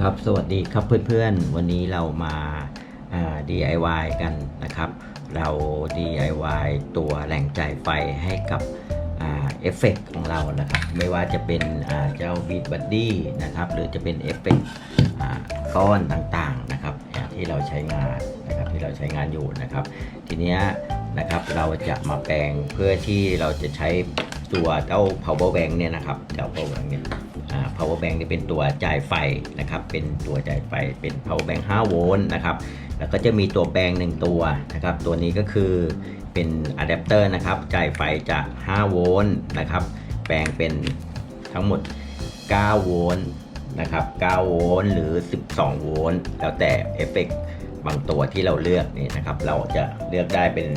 ครับสวัสดีครับเพื่อนๆ วันนี้เรามาา DIY กันนะครับ เรา DIY ตัวแหล่งจ่ายไฟให้กับเอฟเฟกต์ของเรานะครับ ไม่ว่าจะเป็นเจ้า Beat Buddy นะครับ หรือจะเป็นเอฟเฟกต์ก้อนต่างๆนะครับที่เราใช้งานนะครับที่เราใช้งานอยู่นะครับ ทีนี้นะครับเราจะมาแปลงเพื่อที่เราจะใช้ตัวเจ้า power bank เนี่ยนะครับเจ้า power bank เนี่ย power bank เนี่ยเป็นตัวจ่ายไฟนะครับ เป็นตัวจ่ายไฟ เป็น power bank 5 โวลต์นะครับ แล้วก็จะมีตัวแปลงหนึ่งตัวนะครับ ตัวนี้ก็คือเป็นอะแดปเตอร์นะครับ จ่ายไฟจาก 5 โวลต์นะครับ แปลงเป็นทั้งหมด 9 โวลต์นะครับ 9 โวลต์หรือ 12 โวลต์ แล้วแต่เอฟเฟกต์บางตัวที่เราเลือกนี่นะครับ เราจะเลือกได้เป็น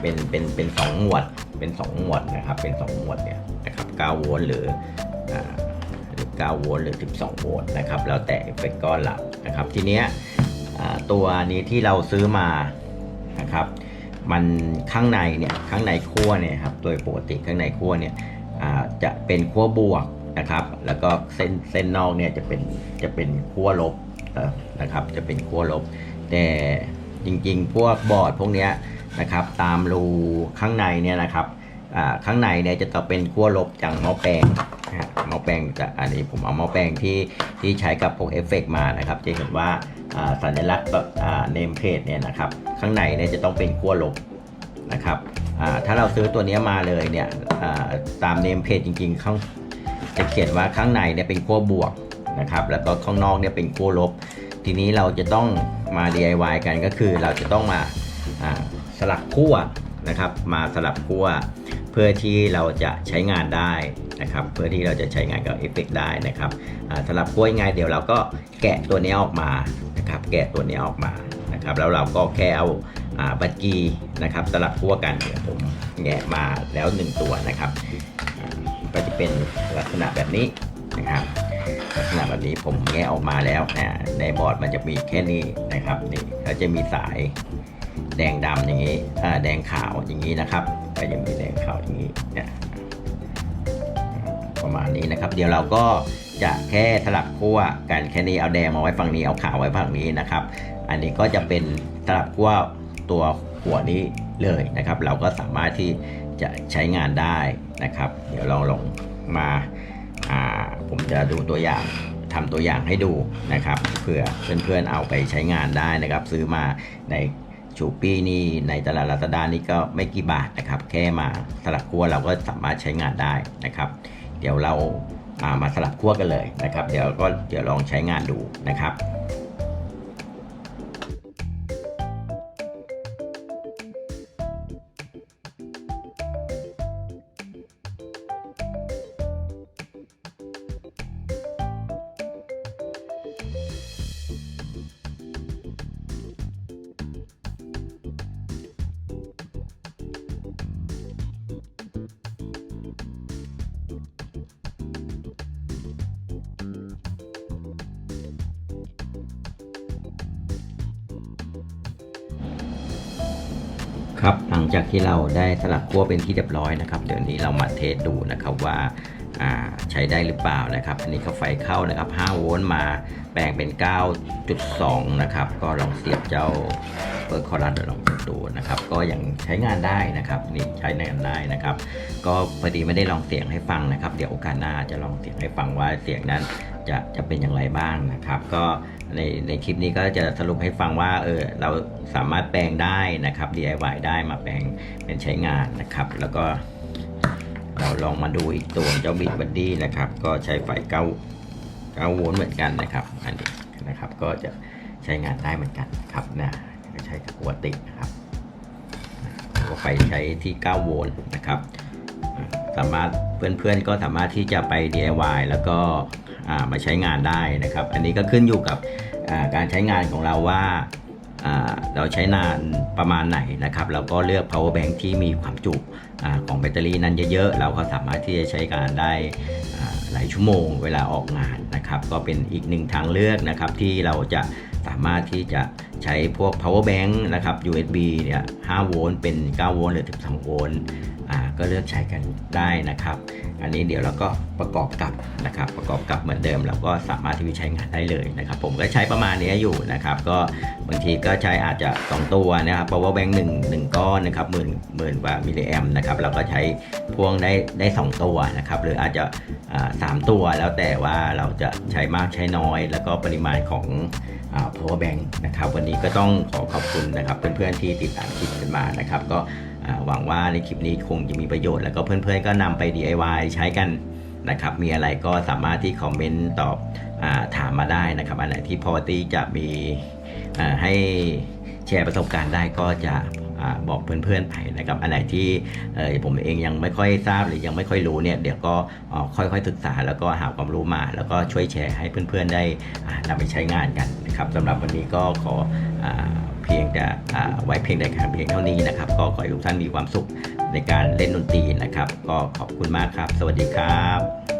เป็น เป็น เป็นสองหมวด เป็นสองหมวดนะครับ เป็นสองหมวดเนี่ยนะครับ 9 โวลต์หรือ 9 โวลต์หรือ 12 โวลต์นะครับ แล้วแต่เอฟเฟกต์ก้อนเรานะครับ ทีเนี้ยตัวนี้ที่เราซื้อมานะครับ มันข้างในเนี่ยข้างในขั้วเนี่ยครับ โดยปกติข้างในขั้วเนี่ยจะเป็นขั้วบวกนะครับ แล้วก็เส้นเส้นนอกเนี่ยจะเป็นจะเป็นขั้วลบนะครับ จะเป็นขั้วลบ แต่จริงๆ พวกบอร์ดพวกเนี้ยนะครับ ตามรูข้างในเนี่ยนะครับ ข้างในเนี่ยจะต้องเป็นขั้วลบจากหม้อแปลงนะฮะหม้อแปลงจะอันนี้ผมเอาหม้อแปลงที่ที่ใช้กับพวกเอฟเฟกต์มานะครับจะเห็นว่าสัญลักษณ์แบบเนมเพจเนี่ยนะครับข้างในเนี่ยจะต้องเป็นขั้วลบนะครับถ้าเราซื้อตัวนี้มาเลยเนี่ยตามเนมเพจจริงๆข้างจะเขียนว่าข้างในเนี่ยเป็นขั้วบวกนะครับแล้วก็ข้างนอกเนี่ยเป็นขั้วลบ ทีนี้เราจะต้องมา DIY กันก็คือเราจะต้องมาสลับขั้ว นะครับ มาสลับขั้วเพื่อที่เราจะใช้งานได้นะครับ เพื่อที่เราจะใช้งานกับเอฟเฟกได้นะครับสลับขั้วยังไงเดี๋ยวเราก็แกะตัวนี้ออกมานะครับ แกะตัวนี้ออกมานะครับ แล้วเราก็แค่เอาบัตรกีนะครับ สลับขั้วกันเดี๋ยวผมแงะมาแล้วหนึ่งตัวนะครับก็จะเป็นลักษณะแบบนี้นะครับลักษณะแบบนี้ผมแงะออกมาแล้วนะในบอร์ดมันจะมีแค่นี้นะครับนี่เขาจะมีสาย แดงดำอย่างนี้แดงขาวอย่างนี้นะครับก็ยังมีแดงขาวอย่างนี้นี่ยประมาณนี้นะครับ เดี๋ยวเราก็จะแค่สลับขั้วกันแค่นี้เอาแดงมาไว้ฝั่งนี้เอาขาวไว้ฝั่งนี้นะครับ อันนี้ก็จะเป็นสลับขั้วตัวหัวนี้เลยนะครับ เราก็สามารถที่จะใช้งานได้นะครับ เดี๋ยวเราลงมาาผมจะดูตัวอย่างทำตัวอย่างให้ดูนะครับเผื่อเพื่อนๆเอาไปใช้งานได้นะครับ ซื้อมาใน ชูปี้นี่ในตลาดลาซาด้านี่ก็ไม่กี่บาทนะครับ แค่มาสลับขั้วเราก็สามารถใช้งานได้นะครับ เดี๋ยวเราามาสลับขั้วกันเลยนะครับ เดี๋ยวก็เดี๋ยวลองใช้งานดูนะครับ ครับหลังจากที่เราได้สลับขั้วเป็นที่เรียบร้อยนะครับ เดี๋ยวนี้เรามาเทสดูนะครับว่าใช้ได้หรือเปล่านะครับ อันนี้ก็ไฟเข้านะครับ 5 โวลต์มาแปลงเป็น 9.2 นะครับ ก็ลองเสียบเจ้าเปิดคอรัสลองดูนะครับ ก็ยังใช้งานได้นะครับนี่ใช้งานได้นะครับ ก็พอดีไม่ได้ลองเสียงให้ฟังนะครับ เดี๋ยวโอกาสหน้าจะลองเสียงให้ฟังว่าเสียงนั้นจะจะเป็นอย่างไรบ้างนะครับ ก็ ในในคลิปนี้ก็จะสรุปให้ฟังว่าเออเราสามารถแปลงได้นะครับ DIY ได้มาแปลงเป็นใช้งานนะครับ แล้วก็เราลองมาดูอีกตัวเจ้าบิดบัดดี้นะครับ ก็ใช้ไฟ9 9โวลต์เหมือนกันนะครับ อันนี้นะครับก็จะใช้งานได้เหมือนกันครับนะก็ใช้กับปกตินะครับก็ไฟใช้ที่ 9 โวลต์นะครับ สามารถเพื่อนๆก็สามารถที่จะไป DIY แล้วก็ มาใช้งานได้นะครับ อันนี้ก็ขึ้นอยู่กับการใช้งานของเราว่าเราใช้นานประมาณไหนนะครับเราก็เลือก power bank ที่มีความจุอของแบตเตอรี่นั้นเยอะๆ เราก็สามารถที่จะใช้การได้หลายชั่วโมงเวลาออกงานนะครับ ก็เป็นอีกหนึ่งทางเลือกนะครับที่เราจะสามารถที่จะใช้พวก power bank นะครับ USB เนี่ย5โวลต์เป็น 9 โวลต์หรือ 12 โวลต์ ก็เลือกใช้กันได้นะครับ อันนี้เดี๋ยวเราก็ประกอบกับนะครับ ประกอบกับเหมือนเดิมเราก็สามารถที่จะใช้งานได้เลยนะครับ ผมก็ใช้ประมาณนี้อยู่นะครับ ก็บางทีก็ใช้อาจจะ 2 ตัวนะครับ power bank 1 1ก้อนนะครับหมื่นหมื่นกว่ามิลลิแอมนะครับเราก็ใช้พ่วงได้ได้ 2 ตัวนะครับ หรืออาจจะสามตัวแล้วแต่ว่าเราจะใช้มากใช้น้อย แล้วก็ปริมาณของอ่า power bank นะครับ วันนี้ก็ต้องขอขอบคุณนะครับเพื่อนๆที่ติดตามคลิปกันมานะครับก็ หวังว่าในคลิปนี้คงจะมีประโยชน์แล้วก็เพื่อนๆก็นำไป DIY ใช้กันนะครับ มีอะไรก็สามารถที่คอมเมนต์ตอบอถามมาได้นะครับ อันไหนที่พอที่จะมีให้แชร์ประสบการณ์ได้ก็จะอบอกเพื่อนๆไปนะครับอันไหนที่ผมเองยังไม่ค่อยทราบหรือยังไม่ค่อยรู้เนี่ยเดี๋ยวก็ค่อยๆศึกษาแล้วก็หาความรู้มา แล้วก็ช่วยแชร์ให้เพื่อนๆได้นำไปใช้งานกันนะครับสำหรับวันนี้ก็ขอ พียงจะอ่ไว้เพียงแต่การเพียงเท่านี้นะครับ ก็ขอให้ทุกท่านมีความสุขในการเล่นดนตรีนะครับ ก็ขอบคุณมากครับ สวัสดีครับ